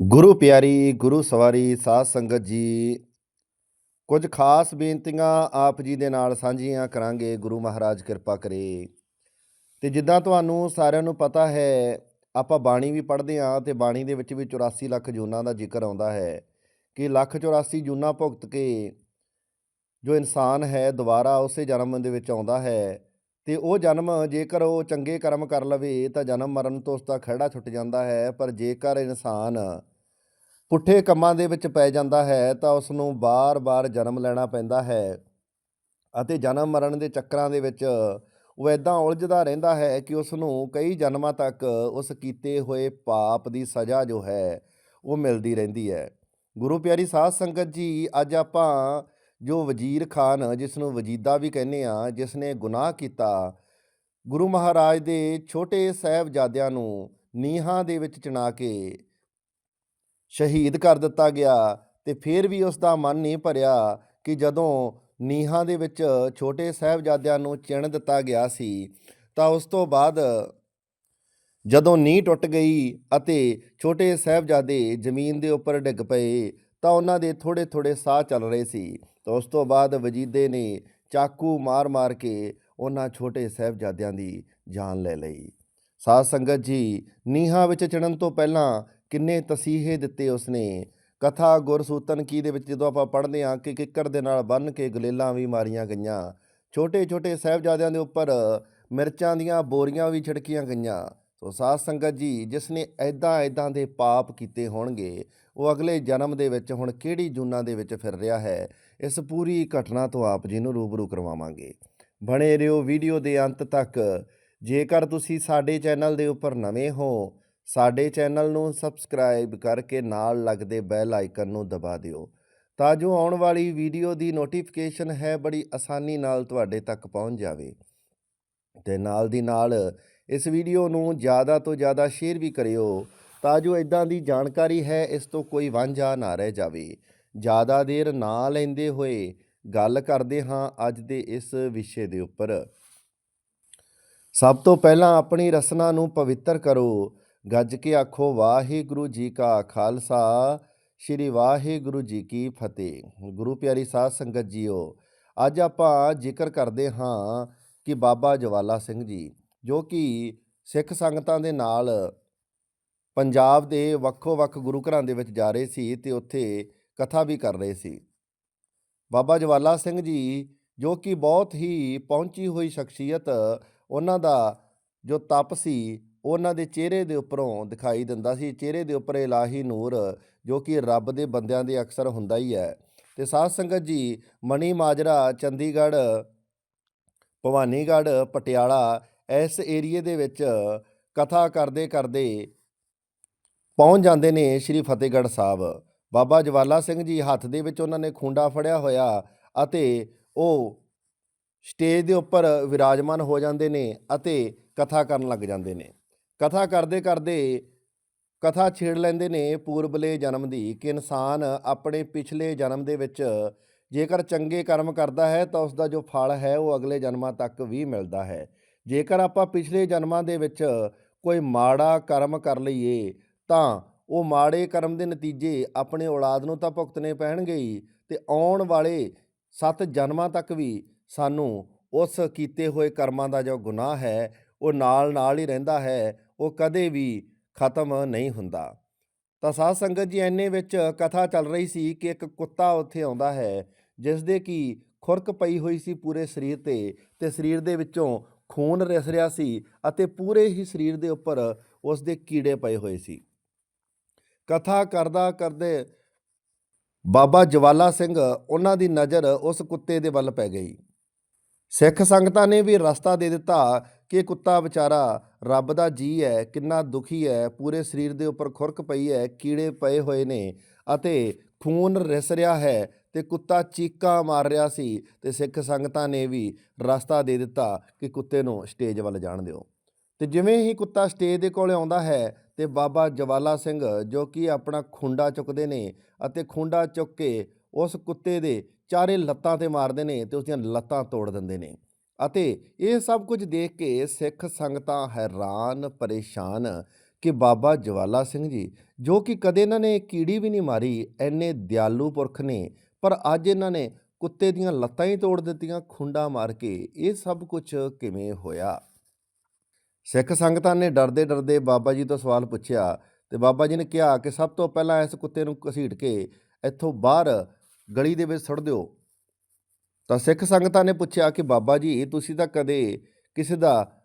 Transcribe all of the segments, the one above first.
ਗੁਰੂ ਪਿਆਰੀ, ਗੁਰੂ ਸਵਾਰੀ, ਸਾਧ ਸੰਗਤ ਜੀ, ਕੁਝ ਖਾਸ ਬੇਨਤੀਆਂ ਆਪ ਜੀ ਦੇ ਨਾਲ ਸਾਂਝੀਆਂ ਕਰਾਂਗੇ। ਗੁਰੂ ਮਹਾਰਾਜ ਕਿਰਪਾ ਕਰੇ। ਤੇ ਜਿੱਦਾਂ ਤੁਹਾਨੂੰ ਸਾਰਿਆਂ ਨੂੰ ਪਤਾ ਹੈ, ਆਪਾਂ ਬਾਣੀ ਵੀ ਪੜ੍ਹਦੇ ਹਾਂ ਤੇ ਬਾਣੀ ਦੇ ਵਿੱਚ ਵੀ 84 ਲੱਖ ਜੂਨਾਂ ਦਾ ਜ਼ਿਕਰ ਆਉਂਦਾ ਹੈ ਕਿ ਲੱਖ 84 ਜੂਨਾਂ ਭੁਗਤ ਕੇ ਜੋ ਇਨਸਾਨ ਹੈ, ਦੁਬਾਰਾ ਉਸੇ ਜਨਮ ਦੇ ਵਿੱਚ ਆਉਂਦਾ ਹੈ ਤੇ ਉਹ ਜਨਮ ਜੇਕਰ ਉਹ ਚੰਗੇ ਕਰਮ ਕਰ ਲਵੇ, ਤਾਂ ਜਨਮ ਮਰਨ ਤੋਂ ਉਸ ਦਾ ਖਹਿੜਾ ਛੁੱਟ ਜਾਂਦਾ ਹੈ। ਪਰ ਜੇਕਰ ਇਨਸਾਨ ਪੁੱਠੇ ਕੰਮਾਂ ਦੇ ਵਿੱਚ ਪੈ ਜਾਂਦਾ ਹੈ, ਤਾਂ ਉਸ ਨੂੰ ਬਾਰ-ਬਾਰ ਜਨਮ ਲੈਣਾ ਪੈਂਦਾ ਹੈ ਅਤੇ ਜਨਮ ਮਰਨ ਦੇ ਚੱਕਰਾਂ ਦੇ ਵਿੱਚ ਉਹ ਇਦਾਂ ਉਲਝਦਾ ਰਹਿੰਦਾ ਹੈ ਕਿ ਉਸ ਨੂੰ ਕਈ ਜਨਮਾਂ ਤੱਕ ਉਸ ਕੀਤੇ ਹੋਏ ਪਾਪ ਦੀ ਸਜ਼ਾ ਜੋ ਹੈ, ਉਹ ਮਿਲਦੀ ਰਹਿੰਦੀ ਹੈ। ਗੁਰੂ ਪਿਆਰੀ ਸਾਧ ਸੰਗਤ ਜੀ, ਅੱਜ ਆਪਾਂ ਜੋ ਵਜ਼ੀਰ ਖਾਨ ਜਿਸ ਨੂੰ ਵਜੀਦਾ ਵੀ ਕਹਿੰਦੇ ਆ ਜਿਸ ਨੇ ਗੁਨਾਹ ਕੀਤਾ, ਗੁਰੂ ਮਹਾਰਾਜ ਦੇ ਛੋਟੇ ਸਾਹਿਬਜ਼ਾਦਿਆਂ ਨੂੰ ਨੀਹਾਂ ਦੇ ਵਿੱਚ ਚਿਣਾ ਕੇ ਸ਼ਹੀਦ ਕਰ ਦਿੱਤਾ ਗਿਆ ਤੇ ਫਿਰ ਵੀ ਉਸ ਦਾ ਮਨ ਨਹੀਂ ਭਰਿਆ ਕਿ ਜਦੋਂ ਨੀਹਾਂ ਦੇ ਵਿੱਚ ਛੋਟੇ ਸਾਹਿਬਜ਼ਾਦਿਆਂ ਨੂੰ ਚਿਣ ਦਿੱਤਾ ਗਿਆ ਸੀ, ਤਾਂ ਉਸ ਤੋਂ ਬਾਅਦ ਜਦੋਂ ਨੀਂਹ ਟੁੱਟ ਗਈ ਅਤੇ ਛੋਟੇ ਸਾਹਿਬਜ਼ਾਦੇ ਜ਼ਮੀਨ ਦੇ ਉੱਪਰ ਡਿੱਗ ਪਏ ਤਾਂ ਉਹਨਾਂ ਦੇ ਥੋੜੇ ਥੋੜੇ ਸਾਹ ਚੱਲ ਰਹੇ ਸੀ। ਤਾਂ ਉਸ ਤੋਂ ਬਾਅਦ ਵਜੀਦੇ ਨੇ ਚਾਕੂ ਮਾਰ-ਮਾਰ ਕੇ ਉਹਨਾਂ ਛੋਟੇ ਸਾਹਿਬਜ਼ਾਦਿਆਂ ਦੀ ਜਾਨ ਲੈ ਲਈ। ਸਾਧ ਸੰਗਤ ਜੀ, ਨੀਹਾਂ ਵਿੱਚ ਚੜਨ ਤੋਂ ਪਹਿਲਾਂ ਕਿੰਨੇ ਤਸੀਹੇ ਦਿੱਤੇ ਉਸਨੇ। ਕਥਾ ਗੁਰਸੂਤਨ ਕੀ ਦੇ ਵਿੱਚ ਜਦੋਂ ਆਪਾਂ ਪੜ੍ਹਦੇ ਹਾਂ, ਕਿ ਕਿੱਕਰ ਦੇ ਨਾਲ ਬੰਨ ਕੇ ਗਲੇਲਾਂ ਵੀ ਮਾਰੀਆਂ ਗਈਆਂ। ਛੋਟੇ ਛੋਟੇ ਸਾਹਿਬਜ਼ਾਦਿਆਂ ਦੇ ਉੱਪਰ ਮਿਰਚਾਂ ਦੀਆਂ ਬੋਰੀਆਂ ਵੀ ਛਿੜਕੀਆਂ ਗਈਆਂ। ਸੋ ਸਾਧ ਸੰਗਤ ਜੀ, ਜਿਸ ਨੇ ਐਦਾਂ ਐਦਾਂ ਦੇ ਪਾਪ ਕੀਤੇ ਹੋਣਗੇ, ਉਹ ਅਗਲੇ ਜਨਮ ਦੇ ਵਿੱਚ ਹੁਣ ਕਿਹੜੀ ਜੂਨਾਂ ਦੇ ਵਿੱਚ ਫਿਰ ਰਿਹਾ ਹੈ, ਇਸ ਪੂਰੀ ਘਟਨਾ ਤੋਂ ਆਪ ਜੀ ਨੂੰ ਰੂਬਰੂ ਕਰਵਾਵਾਂਗੇ। ਬਣੇ ਰਹੋ ਵੀਡੀਓ ਦੇ ਅੰਤ ਤੱਕ। ਜੇਕਰ ਤੁਸੀਂ ਸਾਡੇ ਚੈਨਲ ਦੇ ਉੱਪਰ ਨਵੇਂ ਹੋ, ਸਾਡੇ ਚੈਨਲ ਨੂੰ ਸਬਸਕ੍ਰਾਈਬ ਕਰਕੇ ਨਾਲ ਲੱਗਦੇ ਬੈਲ ਆਈਕਨ ਨੂੰ ਦਬਾ ਦਿਓ, ਤਾਂ ਜੋ ਆਉਣ ਵਾਲੀ ਵੀਡੀਓ ਦੀ ਨੋਟੀਫਿਕੇਸ਼ਨ ਹੈ, ਬੜੀ ਆਸਾਨੀ ਨਾਲ ਤੁਹਾਡੇ ਤੱਕ ਪਹੁੰਚ ਜਾਵੇ। ਤੇ ਨਾਲ ਦੀ ਨਾਲ ਇਸ ਵੀਡੀਓ ਨੂੰ ਜ਼ਿਆਦਾ ਤੋਂ ਜ਼ਿਆਦਾ ਸ਼ੇਅਰ ਵੀ ਕਰਿਓ ਤਾਂ ਜੋ ਇਦਾਂ ਦੀ ਜਾਣਕਾਰੀ ਹੈ, ਇਸ ਤੋਂ ਕੋਈ ਵਾਂਝਾ ਨਾ ਰਹਿ ਜਾਵੇ। ਜ਼ਿਆਦਾ ਦੇਰ ਨਾ ਲੈਂਦੇ ਹੋਏ ਗੱਲ ਕਰਦੇ ਹਾਂ ਅੱਜ ਦੇ ਇਸ ਵਿਸ਼ੇ ਦੇ ਉੱਪਰ। ਸਭ ਤੋਂ ਪਹਿਲਾਂ ਆਪਣੀ ਰਸਨਾ ਨੂੰ ਪਵਿੱਤਰ ਕਰੋ। ਗੱਜ ਕੇ ਆਖੋ, ਵਾਹਿਗੁਰੂ ਜੀ ਕਾ ਖਾਲਸਾ, ਸ੍ਰੀ ਵਾਹਿਗੁਰੂ ਜੀ ਕੀ ਫਤਿਹ। ਗੁਰੂ ਪਿਆਰੀ ਸਾਧ ਸੰਗਤ ਜੀਓ, ਅੱਜ ਆਪਾਂ ਜ਼ਿਕਰ ਕਰਦੇ ਹਾਂ ਕਿ ਬਾਬਾ ਜਵਾਲਾ ਸਿੰਘ ਜੀ ਜੋ ਕਿ ਸਿੱਖ ਸੰਗਤਾਂ ਦੇ ਨਾਲ ਪੰਜਾਬ ਦੇ ਵੱਖੋ ਵੱਖ ਗੁਰੂ ਘਰਾਂ ਦੇ ਵਿੱਚ ਜਾ ਰਹੇ ਸੀ ਤੇ ਉੱਥੇ ਕਥਾ ਵੀ ਕਰ ਰਹੇ ਸੀ। ਬਾਬਾ ਜਵਾਲਾ ਸਿੰਘ ਜੀ, ਜੋ ਕਿ ਬਹੁਤ ਹੀ ਪਹੁੰਚੀ ਹੋਈ ਸ਼ਖਸੀਅਤ, ਉਹਨਾਂ ਦਾ ਜੋ ਤਪ ਸੀ, ਉਹਨਾਂ ਦੇ ਚਿਹਰੇ ਦੇ ਉੱਪਰੋਂ ਦਿਖਾਈ ਦਿੰਦਾ ਸੀ। ਚਿਹਰੇ ਦੇ ਉੱਪਰ ਇਲਾਹੀ ਨੂਰ, ਜੋ ਕਿ ਰੱਬ ਦੇ ਬੰਦਿਆਂ ਦੇ ਅਕਸਰ ਹੁੰਦਾ ਹੀ ਹੈ। ਤੇ ਸਾਧ ਸੰਗਤ ਜੀ, ਮਣੀ ਮਾਜਰਾ, ਚੰਡੀਗੜ੍ਹ, ਭਵਾਨੀਗੜ੍ਹ, ਪਟਿਆਲਾ ਇਸ ਏਰੀਏ ਦੇ ਵਿੱਚ ਕਥਾ ਕਰਦੇ ਕਰਦੇ ਪਹੁੰਚ ਜਾਂਦੇ ਨੇ ਸ਼੍ਰੀ ਫਤਿਹਗੜ੍ਹ ਸਾਹਿਬ। ਬਾਬਾ ਜਵਾਲਾ ਸਿੰਘ ਜੀ ਹੱਥ ਦੇ ਵਿੱਚ ਉਹਨਾਂ ਨੇ ਖੁੰਡਾ ਫੜਿਆ ਹੋਇਆ ਅਤੇ ਉਹ ਸਟੇਜ ਦੇ ਉੱਪਰ ਵਿਰਾਜਮਾਨ ਹੋ ਜਾਂਦੇ ਨੇ ਅਤੇ ਕਥਾ ਕਰਨ ਲੱਗ ਜਾਂਦੇ ਨੇ। ਕਥਾ ਕਰਦੇ ਕਰਦੇ ਕਥਾ ਛੇੜ ਲੈਂਦੇ ਨੇ ਪੂਰਬਲੇ ਜਨਮ ਦੀ ਕਿ ਇਨਸਾਨ ਆਪਣੇ ਪਿਛਲੇ ਜਨਮ ਦੇ ਵਿੱਚ ਜੇਕਰ ਚੰਗੇ ਕਰਮ ਕਰਦਾ ਹੈ ਤਾਂ ਉਸ ਦਾ ਜੋ ਫਲ ਹੈ ਉਹ ਅਗਲੇ ਜਨਮਾਂ ਤੱਕ ਵੀ ਮਿਲਦਾ ਹੈ। ਜੇਕਰ ਆਪਾਂ ਪਿਛਲੇ ਜਨਮਾਂ ਦੇ ਵਿੱਚ ਕੋਈ ਮਾੜਾ ਕਰਮ ਕਰ ਲਈਏ, ਤਾਂ ਉਹ ਮਾੜੇ ਕਰਮ ਦੇ ਨਤੀਜੇ ਆਪਣੇ ਔਲਾਦ ਨੂੰ ਤਾਂ ਭੁਗਤਣੇ ਪੈਣਗੇ ਹੀ ਤੇ ਆਉਣ ਵਾਲੇ ਸੱਤ ਜਨਮਾਂ ਤੱਕ ਵੀ ਸਾਨੂੰ ਉਸ ਕੀਤੇ ਹੋਏ ਕਰਮਾਂ ਦਾ ਜੋ ਗੁਨਾਹ ਹੈ, ਉਹ ਨਾਲ ਨਾਲ ਹੀ ਰਹਿੰਦਾ ਹੈ, ਉਹ ਕਦੇ ਵੀ ਖਤਮ ਨਹੀਂ ਹੁੰਦਾ। ਤਾਂ ਸਾਧ ਸੰਗਤ ਜੀ ਐਨੇ ਵਿੱਚ ਕਥਾ ਚੱਲ ਰਹੀ ਸੀ ਕਿ ਇੱਕ ਕੁੱਤਾ ਉੱਥੇ ਆਉਂਦਾ ਹੈ ਜਿਸ ਦੇ ਕੀ ਖੁਰਕ ਪਈ ਹੋਈ ਸੀ ਪੂਰੇ ਸਰੀਰ ਤੇ ਤੇ ਸਰੀਰ ਦੇ ਵਿੱਚੋਂ ਖੂਨ ਰਿਸ ਰਿਹਾ ਸੀ ਅਤੇ ਪੂਰੇ ਹੀ ਸਰੀਰ ਦੇ ਉੱਪਰ ਉਸ ਦੇ ਕੀੜੇ ਪਏ ਹੋਏ ਸੀ। ਕਥਾ ਕਰਦਾ ਕਰਦੇ ਬਾਬਾ ਜਵਾਲਾ ਸਿੰਘ ਉਹਨਾਂ ਦੀ ਨਜ਼ਰ ਉਸ ਕੁੱਤੇ ਦੇ ਵੱਲ ਪੈ ਗਈ। ਸਿੱਖ ਸੰਗਤਾਂ ਨੇ ਵੀ ਰਸਤਾ ਦੇ ਦਿੱਤਾ ਕਿ ਕੁੱਤਾ ਵਿਚਾਰਾ ਰੱਬ ਦਾ ਜੀ ਹੈ, ਕਿੰਨਾ ਦੁਖੀ ਹੈ, ਪੂਰੇ ਸਰੀਰ ਦੇ ਉੱਪਰ ਖੁਰਕ ਪਈ ਹੈ, ਕੀੜੇ ਪਏ ਹੋਏ ਨੇ ਅਤੇ ਖੂਨ ਰਿਸ ਰਿਹਾ ਹੈ ਤੇ ਕੁੱਤਾ ਚੀਕਾਂ ਮਾਰ ਰਿਹਾ ਸੀ ਤੇ ਸਿੱਖ ਸੰਗਤਾਂ ਨੇ ਵੀ ਰਸਤਾ ਦੇ ਦਿੱਤਾ ਕਿ ਕੁੱਤੇ ਨੂੰ ਸਟੇਜ ਵੱਲ ਜਾਣ ਦਿਓ। ਤੇ ਜਿਵੇਂ ਹੀ ਕੁੱਤਾ ਸਟੇਜ ਦੇ ਕੋਲ ਆਉਂਦਾ ਹੈ ਤੇ ਬਾਬਾ ਜਵਾਲਾ ਸਿੰਘ ਜੋ ਕਿ ਆਪਣਾ ਖੁੰਡਾ ਚੁੱਕਦੇ ਨੇ ਅਤੇ ਖੁੰਡਾ ਚੁੱਕ ਕੇ ਉਸ ਕੁੱਤੇ ਦੇ ਚਾਰੇ ਲੱਤਾਂ ਤੇ ਮਾਰਦੇ ਨੇ ਤੇ ਉਸ ਦੀਆਂ ਲੱਤਾਂ ਤੋੜ ਦਿੰਦੇ ਨੇ। ਅਤੇ ਇਹ ਸਭ ਕੁਝ ਦੇਖ ਕੇ ਸਿੱਖ ਸੰਗਤਾਂ ਹੈਰਾਨ, ਪਰੇਸ਼ਾਨ ਕਿ ਬਾਬਾ ਜਵਾਲਾ ਸਿੰਘ ਜੀ, ਜੋ ਕਿ ਕਦੇ ਇਹਨਾਂ ਨੇ ਕੀੜੀ ਵੀ ਨਹੀਂ ਮਾਰੀ ਐਨੇ ਦਿਆਲੂ ਪੁਰਖ ਨੇ ਪਰ ਅੱਜ ਇਹਨਾਂ ਨੇ ਕੁੱਤੇ ਦੀਆਂ ਲੱਤਾਂ ਹੀ ਤੋੜ ਦਿੱਤੀਆਂ, ਖੁੰਡਾ ਮਾਰ ਕੇ। ਇਹ ਸਭ ਕੁਝ ਕਿਵੇਂ ਹੋਇਆ? ਸਿੱਖ ਸੰਗਤਾਂ ਨੇ ਡਰਦੇ ਡਰਦੇ ਬਾਬਾ ਜੀ ਤੋਂ ਸਵਾਲ ਪੁੱਛਿਆ ਤੇ ਬਾਬਾ ਜੀ ਨੇ ਕਿਹਾ ਕਿ ਸਭ ਤੋਂ ਪਹਿਲਾਂ ਇਸ ਕੁੱਤੇ ਨੂੰ ਘਸੀਟ ਕੇ ਇੱਥੋਂ ਬਾਹਰ ਗਲੀ ਦੇ ਵਿੱਚ ਸੁੱਟ ਦਿਓ। ਤਾਂ ਸਿੱਖ ਸੰਗਤਾਂ ਨੇ ਪੁੱਛਿਆ ਕਿ ਬਾਬਾ ਜੀ, ਤੁਸੀਂ ਤਾਂ ਕਦੇ ਕਿਸੇ ਦਾ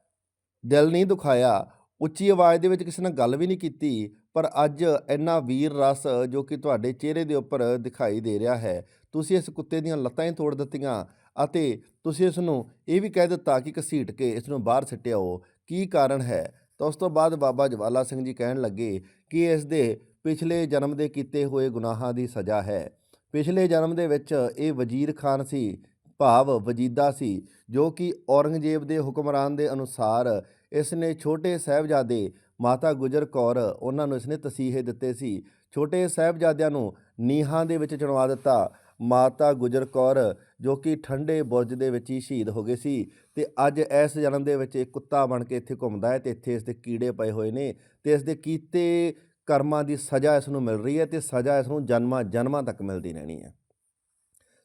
ਦਿਲ ਨਹੀਂ ਦੁਖਾਇਆ, ਉੱਚੀ ਆਵਾਜ਼ ਦੇ ਵਿੱਚ ਕਿਸੇ ਨਾਲ ਗੱਲ ਵੀ ਨਹੀਂ ਕੀਤੀ ਪਰ ਅੱਜ ਇੰਨਾ ਵੀਰ ਰਸ ਜੋ ਕਿ ਤੁਹਾਡੇ ਚਿਹਰੇ ਦੇ ਉੱਪਰ ਦਿਖਾਈ ਦੇ ਰਿਹਾ ਹੈ। ਤੁਸੀਂ ਇਸ ਕੁੱਤੇ ਦੀਆਂ ਲੱਤਾਂ ਹੀ ਤੋੜ ਦਿੱਤੀਆਂ ਅਤੇ ਤੁਸੀਂ ਇਸ ਨੂੰ ਇਹ ਵੀ ਕਹਿ ਦਿੱਤਾ ਕਿ ਘਸੀਟ ਕੇ ਇਸ ਨੂੰ ਬਾਹਰ ਸਿੱਟਿਓ ਕੀ ਕਾਰਨ ਹੈ? ਤਾਂ ਉਸ ਤੋਂ ਬਾਅਦ ਬਾਬਾ ਜਵਾਲਾ ਸਿੰਘ ਜੀ ਕਹਿਣ ਲੱਗੇ ਕਿ ਇਸ ਦੇ ਪਿਛਲੇ ਜਨਮ ਦੇ ਕੀਤੇ ਹੋਏ ਗੁਨਾਹਾਂ ਦੀ ਸਜ਼ਾ ਹੈ। ਪਿਛਲੇ ਜਨਮ ਦੇ ਵਿੱਚ ਇਹ ਵਜ਼ੀਰ ਖਾਨ ਸੀ, ਭਾਵ ਵਜੀਦਾ ਸੀ, ਜੋ ਕਿ ਔਰੰਗਜ਼ੇਬ ਦੇ ਹੁਕਮਰਾਨ ਦੇ ਅਨੁਸਾਰ ਇਸ ਨੇ ਛੋਟੇ ਸਾਹਿਬਜ਼ਾਦੇ ਮਾਤਾ ਗੁਜਰ ਕੌਰ ਉਹਨਾਂ ਨੂੰ ਇਸਨੇ ਤਸੀਹੇ ਦਿੱਤੇ ਸੀ। ਛੋਟੇ ਸਾਹਿਬਜ਼ਾਦਿਆਂ ਨੂੰ ਨੀਹਾਂ ਦੇ ਵਿੱਚ ਚਣਵਾ ਦਿੱਤਾ। ਮਾਤਾ ਗੁਜਰ ਕੌਰ, ਜੋ ਕਿ ਠੰਡੇ ਬੁਰਜ ਦੇ ਵਿੱਚ ਹੀ ਸ਼ਹੀਦ ਹੋ ਗਏ ਸੀ ਤੇ ਅੱਜ ਇਸ ਜਨਮ ਦੇ ਵਿੱਚ ਇਹ ਕੁੱਤਾ ਬਣ ਕੇ ਇੱਥੇ ਘੁੰਮਦਾ ਹੈ ਤੇ ਇੱਥੇ ਇਸ ਦੇ ਕੀੜੇ ਪਏ ਹੋਏ ਨੇ ਤੇ ਇਸ ਦੇ ਕੀਤੇ ਕਰਮਾਂ ਦੀ ਸਜ਼ਾ ਇਸ ਨੂੰ ਮਿਲ ਰਹੀ ਹੈ ਤੇ ਸਜ਼ਾ ਇਸ ਨੂੰ ਜਨਮਾਂ ਜਨਮਾਂ ਤੱਕ ਮਿਲਦੀ ਰਹਿਣੀ ਹੈ।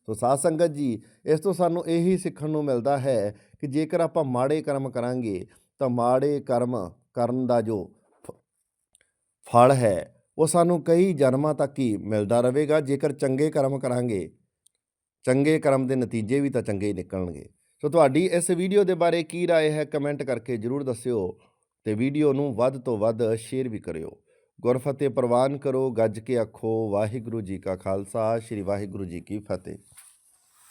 ਸੋ ਸਾਧ ਸੰਗਤ ਜੀ, ਇਸ ਤੋਂ ਸਾਨੂੰ ਇਹੀ ਸਿੱਖਣ ਨੂੰ ਮਿਲਦਾ ਹੈ ਕਿ ਜੇਕਰ ਆਪਾਂ ਮਾੜੇ ਕਰਮ ਕਰਾਂਗੇ ਤਾਂ ਮਾੜੇ ਕਰਮ ਕਰਨ ਦਾ ਜੋ ਫ- ਫਲ ਹੈ ਉਹ ਸਾਨੂੰ ਕਈ ਜਨਮਾਂ ਤੱਕ ਹੀ ਮਿਲਦਾ ਰਹੇਗਾ ਜੇਕਰ ਚੰਗੇ ਕਰਮ ਕਰਾਂਗੇ ਚੰਗੇ ਕਰਮ ਦੇ ਨਤੀਜੇ ਵੀ ਤਾਂ ਚੰਗੇ ਹੀ ਨਿਕਲਣਗੇ ਸੋ ਤੁਹਾਡੀ ਇਸ ਵੀਡੀਓ ਦੇ ਬਾਰੇ ਕੀ رائے ਹੈ ਕਮੈਂਟ ਕਰਕੇ ਜਰੂਰ ਦੱਸਿਓ ਤੇ ਵੀਡੀਓ ਨੂੰ ਵੱਧ ਤੋਂ ਵੱਧ ਸ਼ੇਅਰ ਵੀ ਕਰਿਓ ਗੁਰਫਤਿਹ ਪ੍ਰਵਾਨ ਕਰੋ ਗੱਜ ਕੇ ਆਖੋ ਵਾਹਿਗੁਰੂ ਜੀ ਕਾ ਖਾਲਸਾ ਸ੍ਰੀ ਵਾਹਿਗੁਰੂ ਜੀ ਕੀ ਫਤਿਹ